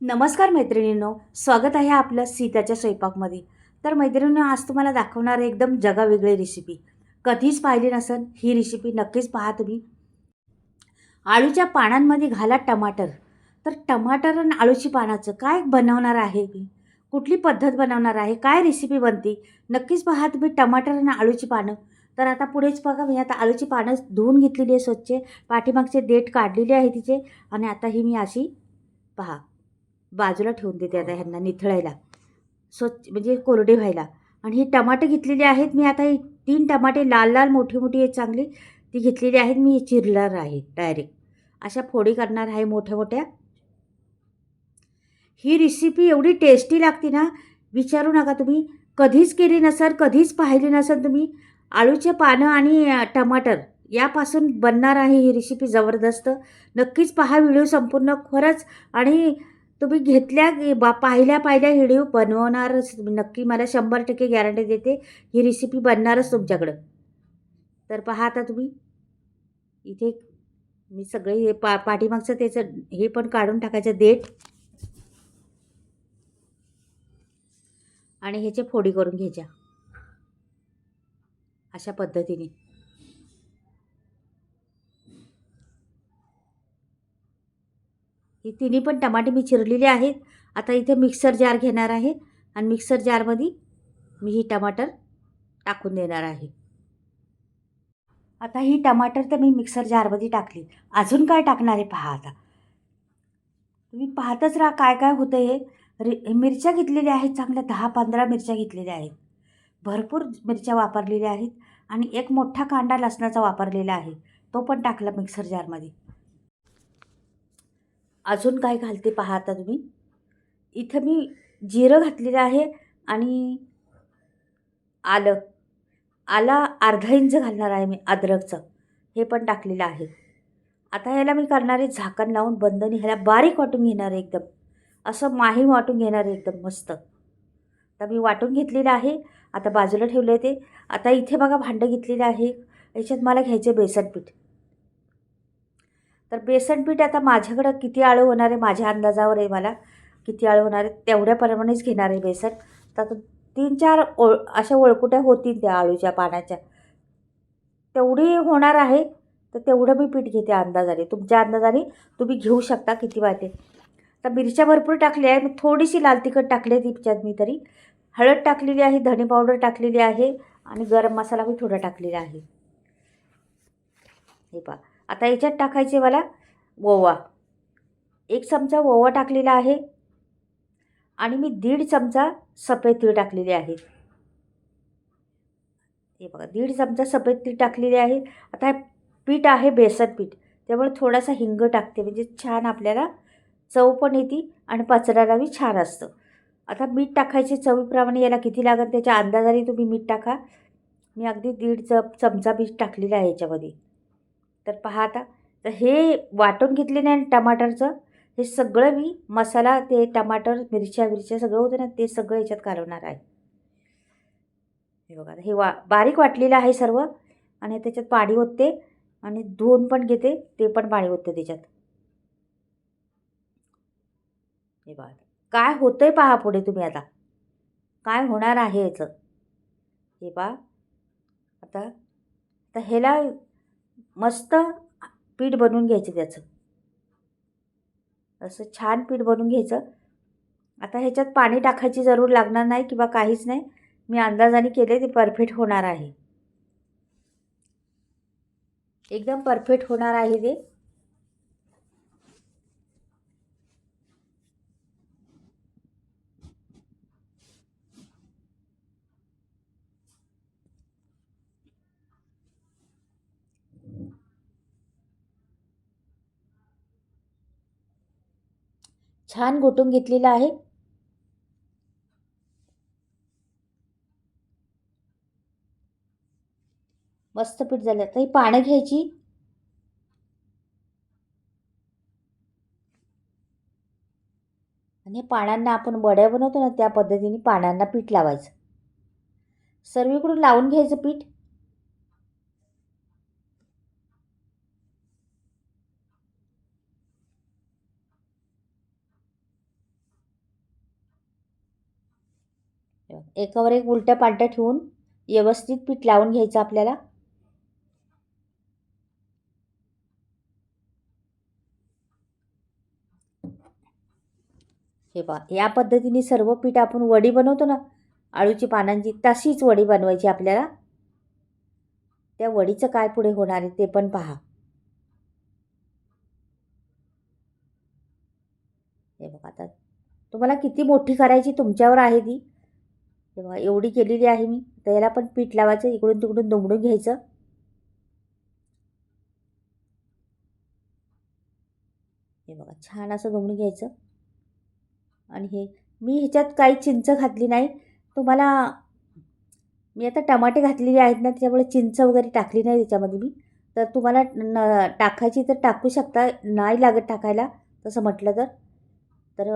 नमस्कार मैत्रिणींनो स्वागत आहे आपलं सीताच्या स्वयंपाकमध्ये. तर मैत्रिणींनो आज तुम्हाला दाखवणार आहे एकदम जगावेगळी रेसिपी कधीच पाहिली नसेल ही रेसिपी नक्कीच पहा तुम्ही. आळूच्या पानांमध्ये घाला टमाटर. तर टमाटर आणि आळूची पानाचं काय बनवणार आहे मी? कुठली पद्धत बनवणार आहे? काय रेसिपी बनते? नक्कीच पहा तुम्ही टमाटर आणि आळूची पानं. तर आता पुढेच बघा मी आता आळूची पानं धुवून घेतलेली आहे स्वच्छ. पाठीमागचे देठ काढलेले आहे तिचे. आणि आता ही मी अशी पहा. बाजूला ठेवून देते आता ह्यांना निथळायला. स्वच्छ म्हणजे कोरडे व्हायला. आणि ही टमाटे घेतलेली आहेत मी आता ही तीन टमाटे लाल लाल मोठी मोठी आहेत चांगली ती घेतलेली आहेत मी चिरणार आहे डायरेक्ट अशा फोडी करणार आहे मोठ्या मोठ्या. ही रेसिपी एवढी टेस्टी लागते ना विचारू नका तुम्ही. कधीच केली नसेल कधीच पाहिली नसेल तुम्ही. आळूचे पानं आणि टमाटर यापासून बनणार आहे ही रेसिपी जबरदस्त. नक्कीच पहा व्हिडिओ संपूर्ण खरंच आणि तुम्ही घेतल्या बा पाहिल्या पाहिल्या हिडीव बनवणारच. नक्की मला शंभर टक्के गॅरंटी देते. ही रेसिपी बनणारच तुमच्याकडं. तर पहा आता तुम्ही. इथे मी सगळे हे पा पाठीमागचं त्याचं हे पण काढून टाकायचं देठ. आणि ह्याचे फोडी करून घ्यायच्या. अशा पद्धतीने. ही तिन्ही पण टमाटे मी चिरलेले आहेत. आता इथे मिक्सर जार घेणार आहे आणि मिक्सर जारमध्ये मी ही टमाटर टाकून देणार आहे. आता ही टमाटर तर मी मिक्सर जारमध्ये टाकली. अजून काय टाकणार आहे पहा आता. तुम्ही पाहतच राहा काय काय होतं हे. रे मिरच्या घेतलेल्या आहेत चांगल्या दहा पंधरा मिरच्या घेतलेल्या आहेत. भरपूर मिरच्या वापरलेल्या आहेत आणि एक मोठा कांदा लसणाचा वापरलेला आहे. तो पण टाकला मिक्सर जारमध्ये. अजून काय घालते पहा आता तुम्ही. इथं मी जिरं घातलेलं आहे आणि आलं. आला अर्धा इंच घालणार आहे मी अद्रकचं. हे पण टाकलेलं आहे. आता ह्याला मी करणार आहे झाकण लावून बंदनी ह्याला बारीक वाटून घेणार आहे एकदम. असं माही वाटून घेणार आहे एकदम मस्त. आता मी वाटून घेतलेलं आहे. आता बाजूला ठेवलं आहे ते. आता इथे बघा भांडं घेतलेलं आहे. याच्यात मला घ्यायचे बेसन पीठ तर बेसन पीठ आता माझ्याकडं किती आळू होणार आहे माझ्या अंदाजावर आहे मला. किती आळू होणार आहे तेवढ्याप्रमाणेच घेणार आहे बेसन. तर आता तीन चार ओळ अशा ओळकुट्या होतील त्या आळूच्या पाण्याच्या तेवढी होणार आहे तर तेवढं मी पीठ घेते अंदाजाने. तुमच्या अंदाजाने तुम्ही घेऊ शकता किती वाटे. तर मिरच्या भरपूर टाकल्या आहे मी थोडीशी लाल तिखट टाकली आहे तिच्यात मी तरी. हळद टाकलेली आहे धणे पावडर टाकलेली आहे आणि गरम मसाला मी थोडा टाकलेला आहे. हे पहा. आता याच्यात टाकायचे मला ओवा. एक चमचा ओवा टाकलेला आहे. आणि मी दीड चमचा सफेद तीळ टाकलेले आहे. हे बघा दीड चमचा सफेद तीळ टाकलेले आहे. आता हे पीठ आहे बेसन पीठ. त्यामुळे थोडासा हिंग टाकते म्हणजे छान आपल्याला चव पण येते आणि पचरायला बी छान असतं. आता मीठ टाकायचे चवीप्रमाणे याला किती लागत त्याच्या अंदाजाने तुम्ही मीठ टाका. मी अगदी दीड च चमचा मीठ टाकलेला आहे याच्यामध्ये. तर पहा आता. तर हे वाटून घेतले नाही टमाटरचं. हे सगळं मी मसाला ते टमाटर मिरच्या मिरच्या सगळं होतं ना ते सगळं याच्यात घालवणार आहे. हे बघा हे वा बारीक वाटलेलं आहे सर्व. आणि त्याच्यात पाणी ओतते आणि धुवून पण घेते ते पण पाणी ओतते त्याच्यात. हे बघा काय होतंय पहा पुढे तुम्ही आता. काय होणार आहे याचं? हे पहा. आता आता ह्याला मस्त पीठ बनवून घ्यायचं त्याचं. असं छान पीठ बनवून घ्यायचं. आता ह्याच्यात पाणी टाकायची जरूर लागणार नाही किंवा काहीच नाही. मी अंदाजाने केले ते परफेक्ट होणार आहे. एकदम परफेक्ट होणार आहे ते. छान घोटून घेतलेलं आहे. मस्त पीठ झालं. तर ही पानं घ्यायची. आणि पानांना आपण बड्या बनवतो ना त्या पद्धतीने पानांना पीठ लावायचं. सर्वीकडून लावून घ्यायचं पीठ. एकावर एक उलट्या पालट्या ठेवून व्यवस्थित पीठ लावून घ्यायचं आपल्याला. हे पा या पद्धतीने सर्व पीठ आपण वडी बनवतो ना आळूची पानांची तशीच वडी बनवायची आपल्याला. त्या वडीचं काय पुढे होणार आहे ते पण पहा. हे बघा आता तुम्हाला किती मोठी करायची तुमच्यावर आहे ती. हे बघा एवढी केलेली आहे मी. तर याला पण पीठ लावायचं इकडून तिकडून दुमडून घ्यायचं. हे बघा छान असं दुमडून घ्यायचं. आणि हे मी ह्याच्यात काही चिंच घातली नाही. तुम्हाला मी आता टमाटे घातलेले आहेत ना त्याच्यामुळे चिंच वगैरे टाकली नाही त्याच्यामध्ये मी. तर तुम्हाला न टाकायची तर टाकू शकता नाही लागत टाकायला तसं म्हटलं तर. तर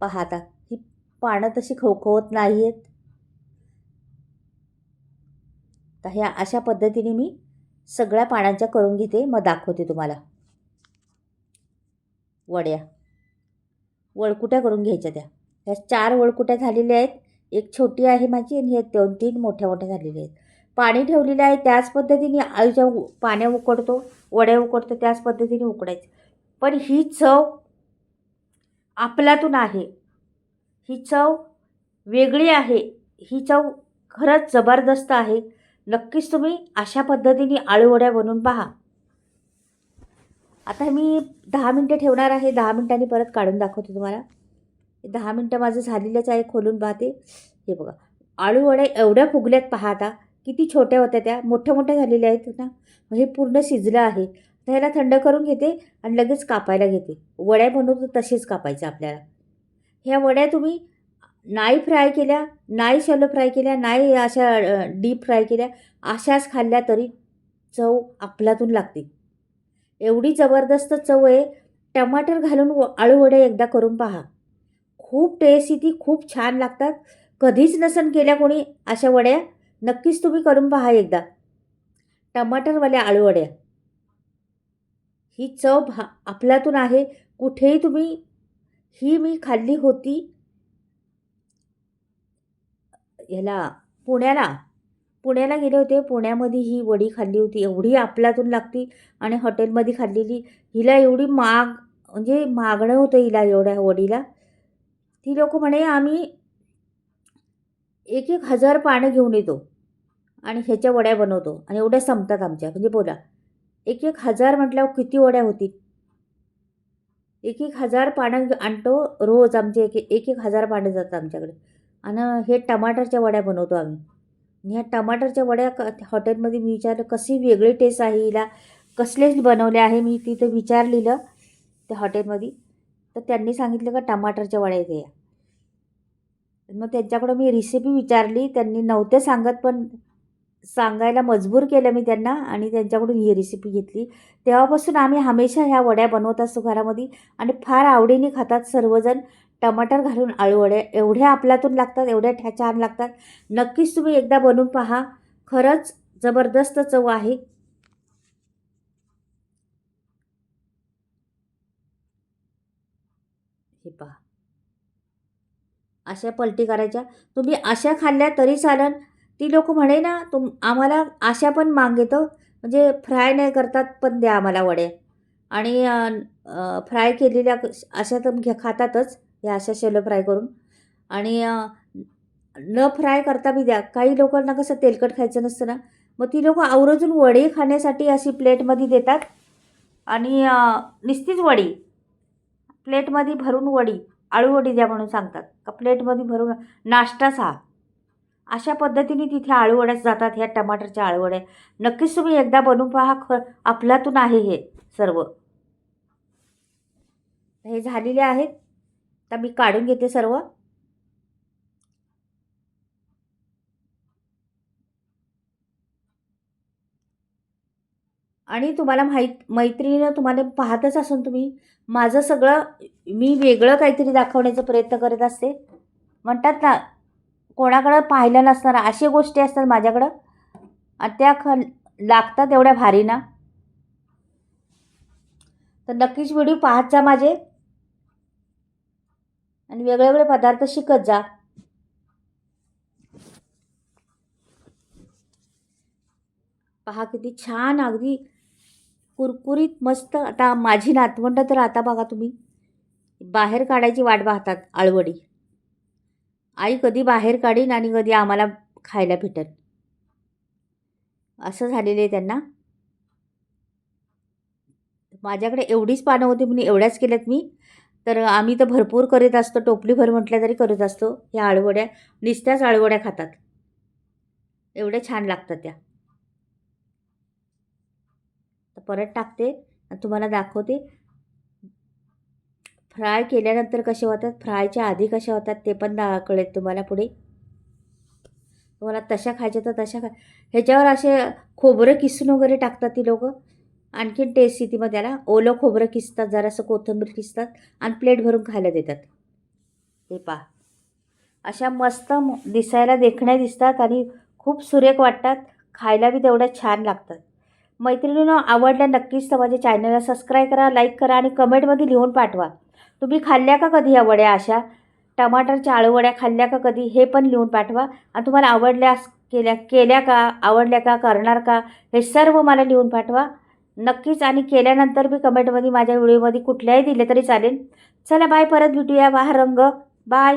पहा आता ही पानं तशी खवखवत नाही आहेत तर ह्या अशा पद्धतीने मी सगळ्या पानांच्या करून घेते. मग दाखवते तुम्हाला. वड्या. वळकुट्या करून घ्यायच्या त्या. ह्या चार वळकुट्या झालेल्या आहेत. एक छोटी आहे माझी आणि हे दोन तीन मोठ्या मोठ्या झालेल्या आहेत. पाणी ठेवलेलं आहे त्याच पद्धतीने आळूच्या उ- पाण्या उकडतो. वड्या उकडतो त्याच पद्धतीने उकडायचं. पण ही चव आपल्यातून आहे. ही चव वेगळी आहे. ही चव खरंच जबरदस्त आहे. नक्कीच तुम्ही अशा पद्धतीने आळूवड्या बनवून पहा. आता मी दहा मिनटं ठेवणार आहे. दहा मिनटांनी परत काढून दाखवते तुम्हाला. दहा मिनटं माझं झालेलंच आहे खोलून पाहते. हे बघा आळूवड्या एवढ्या फुगल्यात पहा आता. किती छोट्या होत्या त्या. मोठ्या मोठ्या झालेल्या आहेत ना. मग हे पूर्ण शिजलं आहे. तर ह्याला थंड करून घेते आणि लगेच कापायला घेते. वड्या बनवतो तसेच कापायचं आपल्याला. ह्या वड्या तुम्ही नाही फ्राय केल्या नाही शॅलो फ्राय केल्या नाही अशा डीप फ्राय केल्या अशाच खाल्ल्या तरी चव आपल्यातून लागते. एवढी जबरदस्त चव आहे टमाटर घालून व एकदा करून पहा. खूप टेस्ट येते खूप छान लागतात. कधीच नसन केल्या कोणी अशा वड्या नक्कीच तुम्ही करून पहा एकदा. टमाटरवाल्या आळूवड्या. ही चव भा आपल्यातून आहे. कुठेही तुम्ही ही मी खाल्ली होती ह्याला पुण्याला. पुण्याला गेले होते. पुण्यामध्ये ही वडी खाल्ली होती. एवढी आपल्यातून लागती आणि हॉटेलमध्ये खाल्लेली. हिला एवढी माग म्हणजे मागणं होतं हिला एवढ्या वडीला. ती लोक म्हणे आम्ही एक एक हजार पानं घेऊन येतो आणि ह्याच्या वड्या बनवतो आणि एवढ्या संपतात आमच्या. म्हणजे बोला. एक एक हजार म्हटल्यावर किती वड्या होतील? एक एक हजार पानं आणतो रोज आमचे. एक एक एक हजार पानं जातात आमच्याकडे. आणि हे टमाटरच्या वड्या बनवतो आम्ही. आणि ह्या टमाटरच्या वड्या क हॉटेलमध्ये मी विचारलं कशी वेगळी टेस्ट आहे हिला? कसलेच बनवले आहे? मी तिथं विचारलेलं त्या हॉटेलमध्ये. तर त्यांनी सांगितलं का टमाटरच्या वड्या इथे या. मग त्यांच्याकडं मी रेसिपी विचारली. त्यांनी नव्हते सांगत पण सांगायला मजबूर केलं मी त्यांना आणि त्यांच्याकडून ही रेसिपी घेतली. तेव्हापासून आम्ही हमेशा ह्या वड्या बनवत असतो घरामध्ये आणि फार आवडीने खातात सर्वजण. टमाटर घालून आळूवडे एवढे एवढ्या आपल्यातून लागतात एवढ्या ठ्या छान लागतात. नक्कीच तुम्ही एकदा बनवून पहा. खरंच जबरदस्त चव आहे. हे पहा. अशा पलटी करायच्या. तुम्ही अशा खाल्ल्या तरी चालन. ती लोक म्हणे ना तुम आम्हाला अशा पण माग येतं. म्हणजे फ्राय नाही करतात पण द्या आम्हाला वड्या आणि फ्राय केलेल्या अशा तर घ्या खातातच. या अशा शेलो फ्राय करून. आणि न फ्राय करता बी द्या. काही लोकांना कसं तेलकट खायचं नसतं ना मग ती लोक आवर्जून वडी खाण्यासाठी अशी प्लेटमध्ये देतात. आणि नुसतीच वडी. प्लेटमध्ये भरून वडी आळू वडी द्या म्हणून सांगतात. का प्लेटमध्ये भरून नाश्ताच हा अशा पद्धतीने तिथे आळूवड्याच जातात ह्या टमाटरच्या आळूवड्या नक्कीच तुम्ही एकदा बनवून पहा ख आपल्यातून आहे हे सर्व. हे झालेले आहेत. आता मी काढून घेते सर्व. आणि तुम्हाला माहीत मैत्रिणीनं तुम्हाला पाहतच असून तुम्ही. माझं सगळं मी वेगळं काहीतरी दाखवण्याचा प्रयत्न करत असते. म्हणतात ना कोणाकडं पाहिलं नसणार अशा गोष्टी असतात माझ्याकडं. आणि त्या ख लागतात एवढ्या भारी ना तर नक्कीच व्हिडिओ पाहत जा माझे. आणि वेगळेवेगळे पदार्थ शिकत जा. पहा किती छान अगदी कुरकुरीत मस्त. आता माझी नातवंड तर आता बघा तुम्ही बाहेर काढायची वाट पाहतात आळवडी. आई कधी बाहेर काढीन आणि कधी आम्हाला खायला भेटेल. असं झालेलं आहे त्यांना. माझ्याकडे एवढीच पानं होती म्हणून एवढ्याच केल्यात मी. तर आम्ही तर भरपूर करीत असतो टोपलीभर म्हटल्या तरी करत असतो ह्या आळवड्या नुसत्याच आळवड्या खातात. एवढ्या छान लागतात त्या. परत टाकते आणि तुम्हाला दाखवते. फ्राय केल्यानंतर कसे होतात फ्रायच्या आधी कशा होतात ते पण दा कळेल तुम्हाला पुढे. तुम्हाला तशा खायच्या तर तशा खा ह्याच्यावर असे खोबरं किसून वगैरे टाकतात ती लोकं. आणखीन टेस्ट येते मग त्याला ओलं खोबरं किसतात जरासं कोथिंबीर किसतात आणि प्लेट भरून खायला देतात. हे पहा. अशा मस्त दिसायला देखण्या दिसतात आणि खूप सुरेख वाटतात. खायला बी तेवढ्या छान लागतात. मैत्रिणीनं आवडल्या नक्कीच तर माझ्या चॅनलला सबस्क्राईब करा लाईक करा आणि कमेंटमध्ये लिहून पाठवा. तुम्ही खाल्ल्या का कधी या वड्या अशा? टमाटरच्या आळूवड्या खाल्ल्या का कधी? हे पण लिहून पाठवा. आणि तुम्हाला आवडल्या केल्या केल्या का आवडल्या का करणार का? हे सर्व मला लिहून पाठवा. नक्कीच आणि केल्यानंतर मी कमेंटमध्ये माझ्या व्हिडिओमध्ये कुठल्याही दिले तरी चालेल. चला बाय परत भेटूया. बाहेर रंग. बाय